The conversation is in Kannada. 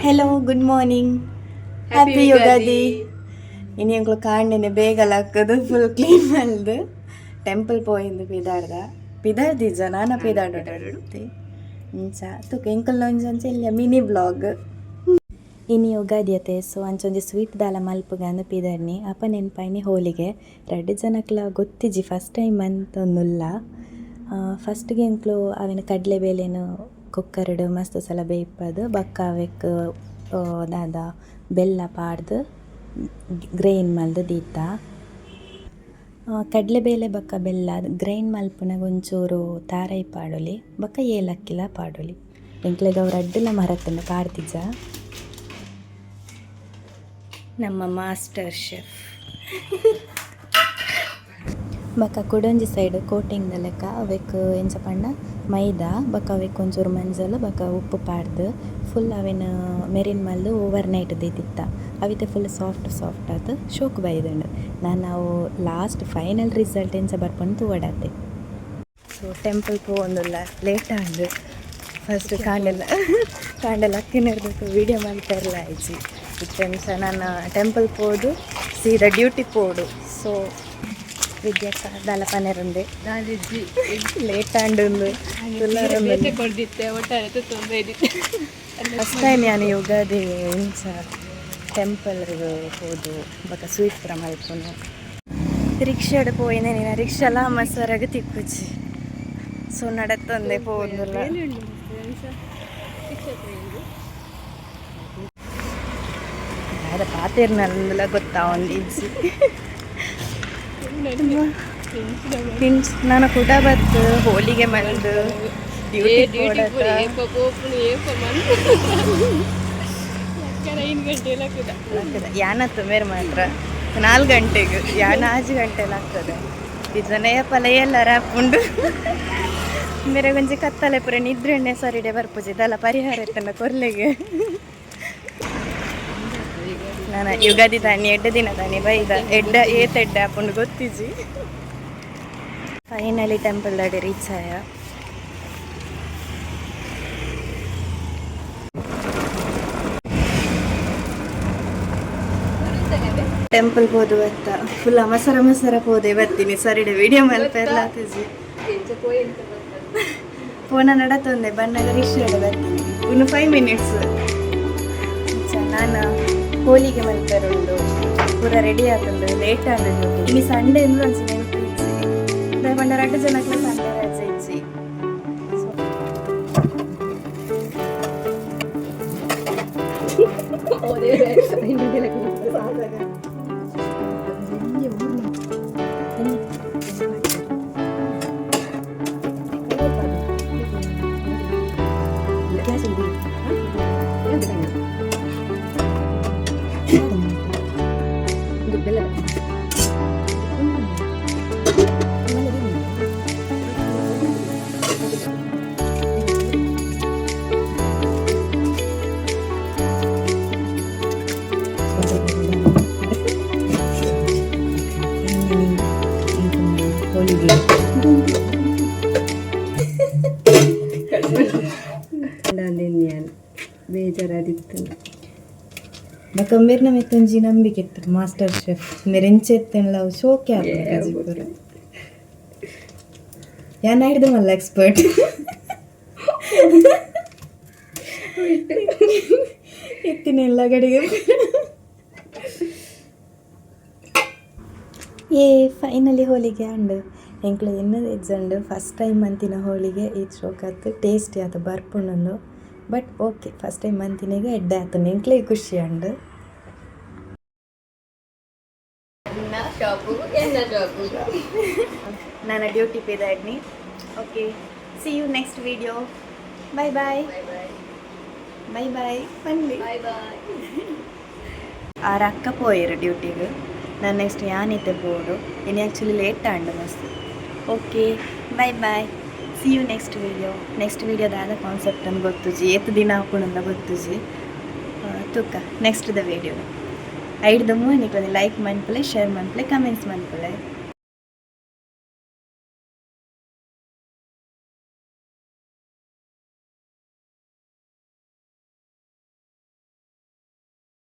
Hello good morning happy Ugadi ഇനി ഞങ്ങൾ കാണ്ടിന് ബേഗലാക്കത് ഫുൾ ക്ലീൻ മಲ್ದು ಟೆಂಪಲ್ ಪೋಯಿಂದು ಪಿದಾರ್ದ ಪಿದಾರ್ದಿಜ್ಜ ನಾನು ಪಿದಾರ್ಡೋಟೆ ಇಂಚ ತುಕ ಎಂಕಲ್ನ ಒಂಜಂಚ ಇಲ್ಲ ಮಿನಿ ಬ್ಲಾಗ್ ಇನಿ ಯುಗಾದಿಯತೆ ಸೊ ಅಂಚೊಂಜಿ ಸ್ವೀಟ್ ದಾಲ ಮಲ್ಪಗಂದು ಪಿದರ್ನಿ ಅಪ್ಪ ಪೈನಿ ಹೋಲಿಗೆ ರಡ್ಡು ಜನಕ್ಲ ಗೊತ್ತಿಜ್ಜಿ ಫಸ್ಟ್ ಟೈಮ್ ಅಂತೊಂದುಲ್ಲ ಫಸ್ಟ್ಗೆ ಎಂಕ್ಲು ಅವಿನ ಕಡಲೆ ಬೇಳೆನು ಕುಕ್ಕರ್ಡು ಮಸ್ತ್ ಸಲ ಬೇಯ್ಪದು ಬಕ್ಕ ಅವೆಕ್ ದಾದ ಬೆಲ್ಲ ಪಾಡ್ದು, ಗ್ರೈನ್ ಮಲ್ದು ದೀತ. ಕಡಲೆಬೇಳೆ ಬಕ್ಕ ಬೆಲ್ಲ ಗ್ರೈಂಡ್ ಮಲ್ಪುನ ಒಂಚೂರು ತಾರೈ ಪಾಡೊಲಿ, ಬಕ್ಕ ಏಲಕ್ಕಿಲ ಪಾಡೊಲಿ. ಎಂಕ್ಲೆಗ ಅವ್ರ ಅಡ್ಡಲ ಮರತನ ಪಾಡ್ತಿಜ್ಜ. ನಮ್ಮ ಮಾಸ್ಟರ್ ಶೆಫ್. ಬಕ್ಕ ಕುಡೊಂಜಿ ಸೈಡ್ ಕೋಟಿಂಗ್ ಲೆಕ್ಕ ಅವೆಕ್ ಎಂಚ ಪಂಡ ಮೈದಾ, ಬಕ್ಕ ಅವೆಕ್ ಒಂಚೂರು ಮಂಜಲ್ ಬಕ ಉಪ್ಪು ಪಾಡ್ದು. ಫುಲ್ ಅವೆನ್ ಮೆರಿನ್ ಮಲ್ದು ಓವರ್ ನೈಟ್ ದಿತ್ತ ಅವಿತೆ ಫುಲ್ ಸಾಫ್ಟ್ ಸಾಫ್ಟ್ ಆದ್ ಶೋಕ್ ಬೈದಂಡು ನಾನು ನಾವು ಲಾಸ್ಟ್ ಫೈನಲ್ ರಿಸಲ್ಟ್ ಎಂಚ ಬರ್ಪಂಡು ತೂವಡಾತೆ. ಸೊ ಟೆಂಪಲ್ ಪೋವೊಂದುಲ್ಲ ಲೇಟ್ ಆಂಡ್ ಫಸ್ಟ್ ಕಾಂಡೆಲ್ಲ ಕಾಂಡೆಲ್ಲ ಅಕ್ಕಿನಿರ್ಬೇಕು ವೀಡಿಯೋ ಮಾಡ್ತಾ ಇರಲ್ಲ ಐಜಿ ಇತ್ತಂಸ ನಾನು ಟೆಂಪಲ್ ಪೋದು ಸೀದಾ ಡ್ಯೂಟಿ ಪೋಡು ಸೊ ಲೇಟ್ ಆಂಡು ಬೇಟೆ ಕೊಡ್ದಿತ್ತೆ ಒಟ್ಟಾರೆ ತೊಂದರೆ ಇದ್ದಿತ್ತೆ ಫಸ್ಟ್ ಟೈಮ್ ನಾನು ಯುಗಾದಿ ಇಂಚ ಟೆಂಪಲ್ ಹೋದು. ಬಕ ಸ್ವೀಟ್ ಪುರ ಮಲ್ಪುನು ರಿಕ್ಷಾಡ್ ಪೋಯಿನ ನೀನು. ರಿಕ್ಷಾಲ ಮಸರಾಗ ತಿಕ್ಕುಚ್ಚಿ ಸೊ ನಡತ್ತಂದೆ ಪೋದುಲ್ಲ ಅದ ಪಾತಿರ್ನಲ್ಲ ಗೊತ್ತಾ ಒಂದು ನಾನು ಕೂಡ ಬತ್ತು ಹೋಲಿಗೆ ಮಂದು ಯಾನ ತುಮೇರ್ ಮಾತ್ರ. ನಾಲ್ಕು ಗಂಟೆಗೆ ಯಾನ ಆಜು ಗಂಟೆ ಆಗ್ತದೆ. ಇದನ್ನೇ ಪಲೆಯೆಲ್ಲ ಹಾಕೊಂಡು. ಬೇರೆ ಗಂಜಿ ಕತ್ತಲೆ ಪುರ ನಿದ್ರೆಣ್ಣೆ ಸರಿಡೆ ಬರ್ಪುಜಿ. ಇದೆಲ್ಲ ಪರಿಹಾರ ಇತ್ತನ ಕೊರ್ಲೆಗೆ. ನಾನು ಯುಗಾದಿ ತಾನೆ ಎಡ್ಡ ದಿನ ತಾನೆ ಬೈದ ಎಡ್ಡ ಏತ್ ಎಡ್ಡ ಹಾಕೊಂಡು ಗೊತ್ತಿಜಿ ಫೈನಲಿ ಟೆಂಪಲ್ ದಾಡಿ ರೀಚ್ ಆಯ. ಟೆಂಪಲ್ ಹೋದು ಬತ್ತ ಫುಲ್ ಅಮಸರ ಮಸರ ಹೋದೆ ಬರ್ತೀನಿ. ಸರಿ ವಿಡಿಯೋ ಮಲ್ಪ ಎಲ್ಲ ಆತಿಜಿ ಫೋನ ನಡತೊಂದೆ ಬಣ್ಣದ ರಿಕ್ಷಾಡ ಬರ್ತೀನಿ. ಇನ್ನು ಫೈವ್ ಮಿನಿಟ್ಸ್ ನಾನು ಹೋಲಿಗೆ ಮಲ್ಪರುಂಡು ಪೂರ ರೆಡಿ ಆತುಂಡು ಲೇಟ್ ಆಂಡು ಇನ್ನು ಸಂಡೇ ಅಂದ್ರೆ ಒಂಚ ನೆನಪು ಇಜ್ಜಿ ಪಂಡ ಎರಡು ಜನಕ್ಕೆ ಸಂಡೇ ರಜೆ ಇಜ್ಜಿ ಹೋಲಿಗೆ ಬಕಂಬೇರ್ನ ಮೆತ್ತೊಂಜಿ ನಂಬಿಕೆ ಇತ್ತು ಮಾಸ್ಟರ್ ಶೆಫ್ ಮೆರೆಂಚೆತ್ತೆಲ್ಲ ಅವು ಶೋಕೆ ಆಗ್ತದೆ ಯಾನ್ ಹಿಡ್ದು ಮಲ್ಲ ಎಕ್ಸ್ಪರ್ಟ್ ಇತ್ತೀನಿ ಎಲ್ಲ ಕಡೆಗೆ ಏ ಫೈನಲಿ ಹೋಳಿಗೆ ಅಂಡು ಎಂಕ್ಲು ಎನ್ನದು ಎಜ್ಜಂಡು ಫಸ್ಟ್ ಟೈಮ್ ಅಂತಿನ ಹೋಳಿಗೆ ಈ ಶೋಕತ್ತು ಟೇಸ್ಟಿ ಆತು ಬರ್ಪುಣ್ಣು ಬಟ್ ಓಕೆ ಫಸ್ಟ್ ಟೈಮ್ ಅಂತಿನಾಗ ಎಡ್ಡೆ ಆತು ಎಂಕ್ಲೆ ಖುಷಿ ಅಂಡು ಶಾಪು ನನ್ನ duty ಪೇದಾಡ್ನಿ okay see you next video bye bye bye bye ಬನ್ನಿ ಬಾಯ್ ಬಾಯ್ ಆರು ಅಕ್ಕ ಪೋಯಿರು ಡ್ಯೂಟಿಗೆ ನಾನು ನೆಕ್ಸ್ಟ್ ಯಾನಿತ್ತೆ ಬೋರು ಇನ್ನು ಆ್ಯಕ್ಚುಲಿ ಲೇಟ್ ಆಂಡು ಮಸ್ತ್ okay bye bye see you next video next ವೀಡಿಯೋದಾದ concept ಅನ್ನು ಗೊತ್ತುಜಿ? ಎತ್ತು ದಿನ ಹಾಕೊಂಡ ಗೊತ್ತುಜಿ? ತುಕ್ಕ next the video ಐಡ್ದು ಮೂನಿಗೆ like ಮನ್ಪಲೆ share ಮನ್ಪಲೆ comments ಮನ್ಪಲೆ